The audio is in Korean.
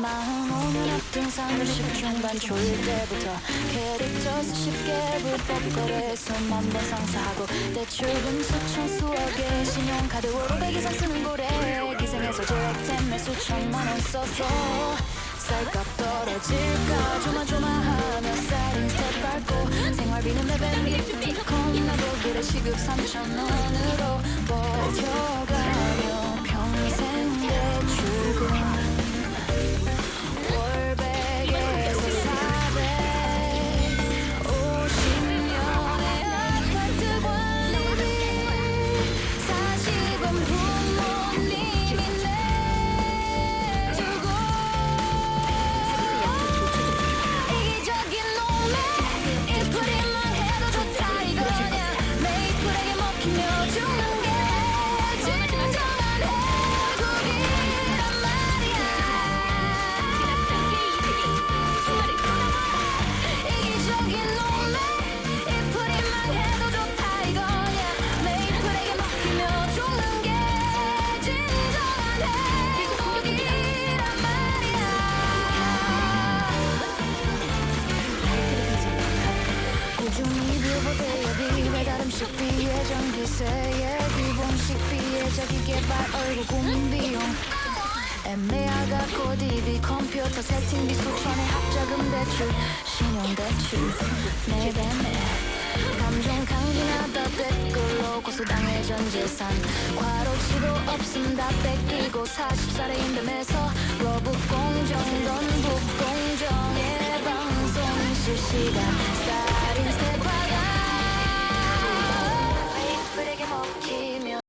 마음 오는 앞둔 30 중반 졸릴 때부터 캐릭터 수십 개 불 법 거래에서 만번 상사하고 대출금 수천 수억에 신용카드 오백 이상 쓰는 고래 기생해서 제액템에 수천만 원 썼어 쌀값 떨어질까 조마조마하며 살인 스텝 밟고 생활비는 내배 밑티콘 나도 그래 시급 3천 원으로 버텨가 No, 비 배달음식 비에 전기세에 기본식비에 자기 개발 얼굴 고민 비용 애매하가 고디비 컴퓨터 세팅비 수천에 합자금 대출 신용대출 내배매 감정 강진하다 댓글로 고소당해 전 재산 과로치도 없음 다 뺏기고 40살의 인덤에서 러브 공정 넌 북 공정의 방송 실시간